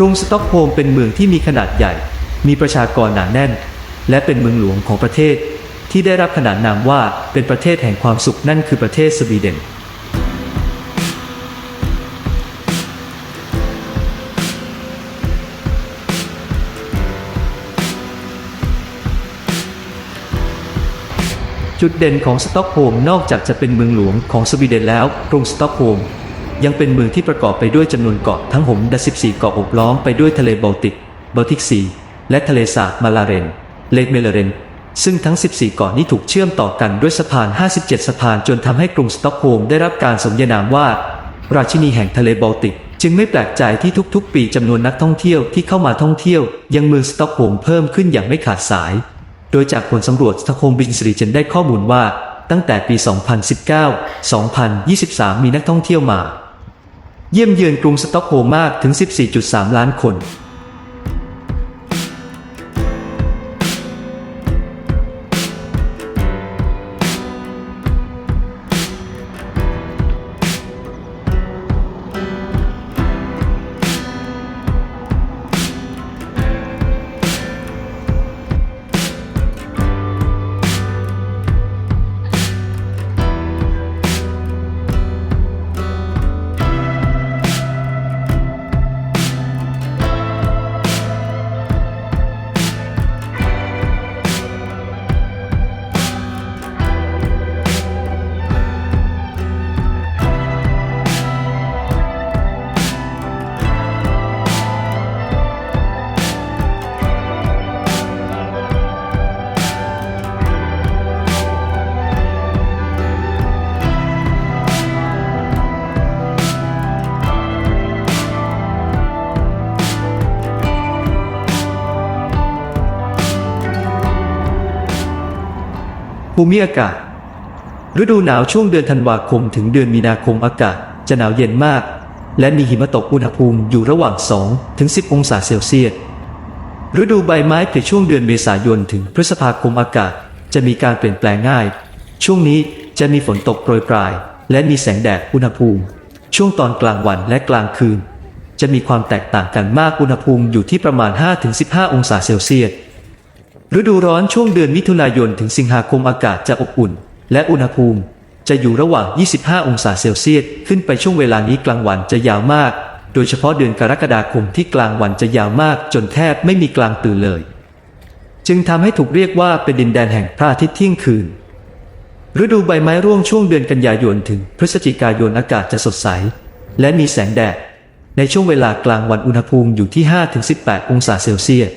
กรุงสต็อกโฮล์มเป็นเมืองที่มีขนาดใหญ่ มีประชากรหนาแน่น และเป็นเมืองหลวงของประเทศ ที่ได้รับขนานนามว่าเป็นประเทศแห่งความสุขนั่นคือประเทศสวีเดนจุดเด่นของสต็อกโฮล์มนอกจากจะเป็นเมืองหลวงของสวีเดนแล้วกรุงสต็อกโฮล์ม ยังเป็นเมืองที่ประกอบไปด้วยจำนวนเกาะทั้งหมด14 เกาะโอบล้อมไปด้วยทะเลบอลติกบอลติกซีและทะเลสาบมาลาเรน เลกเมลเรน ซึ่งทั้ง 14 เกาะนี้ถูกเชื่อมต่อกันด้วยสะพาน 57 สะพานจนทำให้กรุงสต็อกโฮล์มได้รับการสมญานามว่า ราชินีแห่งทะเลบอลติก จึงไม่แปลกใจที่ทุกๆ ปีจำนวนนักท่องเที่ยวที่เข้ามาท่องเที่ยว ยังเมืองสต็อกโฮล์มเพิ่มขึ้นอย่างไม่ขาดสาย โดยจากผลสำรวจสต็อกโฮล์มบินสรีเจนได้ข้อมูลว่าตั้งแต่ปี 2019-2023 มีนักท่องเที่ยวมา เยี่ยมเยือนกรุงสต็อกโฮล์มมากถึง 14.3 ล้านคน ภูมิอากาศ ฤดูหนาวช่วงเดือนธันวาคมถึงเดือนมีนาคมอากาศ จะหนาวเย็นมาก และมีหิมะตกอุณหภูมิอยู่ระหว่าง 2 ถึง 10 องศาเซลเซียสฤดูใบไม้ผลิช่วงเดือนเมษายนถึงพฤษภาคมอากาศ จะมีการเปลี่ยนแปลงง่าย ช่วงนี้จะมีฝนตกโปรยปลาย และมีแสงแดดอุณหภูมิ ช่วงตอนกลางวันและกลางคืน จะมีความแตกต่างกันมากอุณหภูมิอยู่ที่ประมาณ 5-15 องศาเซลเซียส ฤดูร้อนช่วงเดือนมิถุนายนถึงสิงหาคมอากาศจะอบอุ่น และอุณหภูมิ จะอยู่ระหว่าง 25 องศาเซลเซียสขึ้นไปช่วงเวลานี้กลางวันจะยาวมาก โดยเฉพาะเดือนกรกฎาคมที่กลางวันจะยาวมากจนแทบไม่มีกลางตื่นเลย จึงทำให้ถูกเรียกว่าเป็นดินแดนแห่งพระอาทิตย์เที่ยงคืน ฤดูใบไม้ร่วงช่วงเดือนกันยายนถึงพฤศจิกายนอากาศจะสดใส และมีแสงแดดในช่วงเวลากลางวันอุณหภูมิอยู่ที่ 5-18 องศาเซลเซียส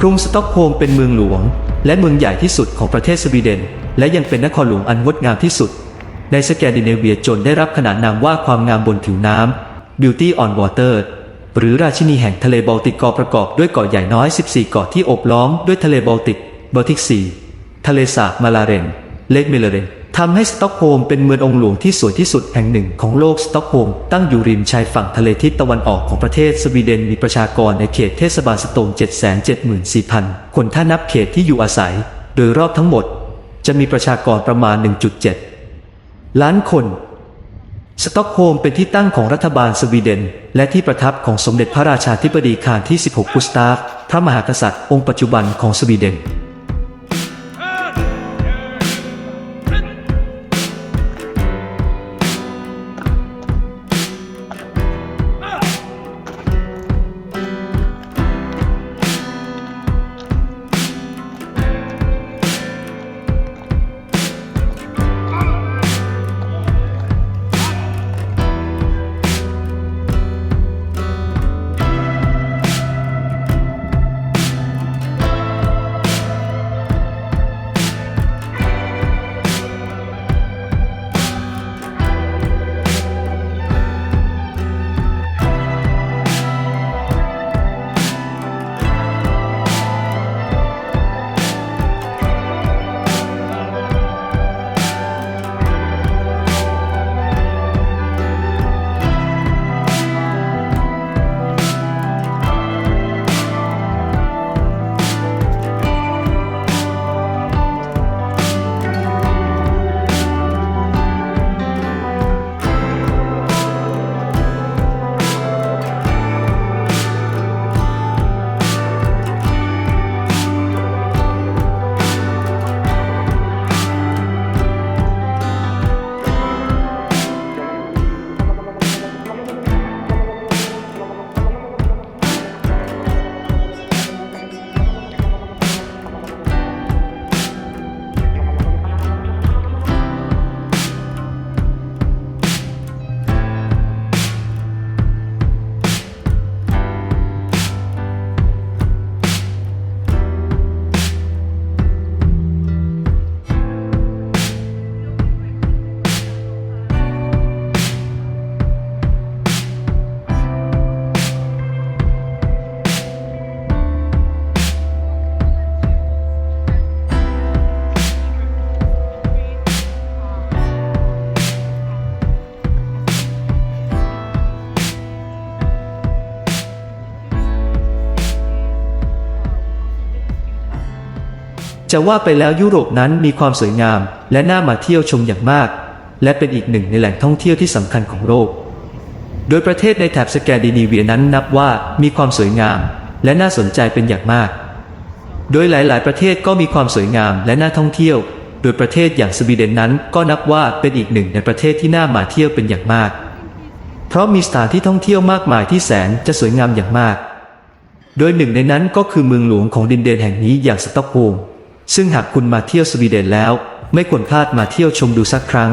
กรุงสต็อกโฮล์มเป็นเมืองหลวง และเมืองใหญ่ที่สุดของประเทศสวีเดน และยังเป็นนครหลวงอันงดงามที่สุด ในสแกนดิเนเวียจนได้รับขนานนามว่าความงามบนผิวน้ำ Beauty on Water หรือราชินีแห่งทะเลบอลติกกาะประกอบด้วยเกาะใหญ่น้อย 14 เกาะที่โอบล้อมด้วยทะเลบอลติกบอลติกซีทะเลสาบมาลาเรน เลกเมลเรน ทำให้สต็อกโฮล์มเป็นเมืององค์หลวงที่สวยที่สุดแห่งหนึ่งของโลกสต็อกโฮล์มตั้งอยู่ริมชายฝั่งทะเลทิศตะวันออกของประเทศสวีเดนมีประชากรในเขตเทศบาลสโตน774,000 คนถ้านับเขตที่อยู่อาศัย โดยรอบทั้งหมด จะมีประชากรประมาณ 1.7 ล้านคนสต็อกโฮล์มเป็นที่ตั้งของรัฐบาลสวีเดน และที่ประทับของสมเด็จพระราชาธิบดีคาร์ที่ 16 กุสตาฟ พระมหากษัตริย์องค์ปัจจุบันของสวีเดน จะว่าไปแล้วยุโรปนั้นมีความสวยงาม และน่ามาเที่ยวชมอย่างมาก และเป็นอีกหนึ่งในแหล่งท่องเที่ยวที่สำคัญของโลก โดยประเทศในแถบสแกนดิเนเวียนั้นนับว่ามีความสวยงาม และน่าสนใจเป็นอย่างมาก โดยหลาย ๆ ประเทศก็มีความสวยงามและน่าท่องเที่ยว โดยประเทศอย่างสวีเดนนั้นก็นับว่าเป็นอีกหนึ่งในประเทศที่น่ามาเที่ยวเป็นอย่างมาก เพราะมีสถานที่ท่องเที่ยวมากมายที่แสนจะสวยงามอย่างมาก โดยหนึ่งในนั้นก็คือเมืองหลวงของดินแดนแห่งนี้อย่างสต็อกโฮล์ม ซึ่งหากคุณมาเที่ยวสวีเดนแล้ว ไม่ควรพลาดมาเที่ยวชมดูสักครั้ง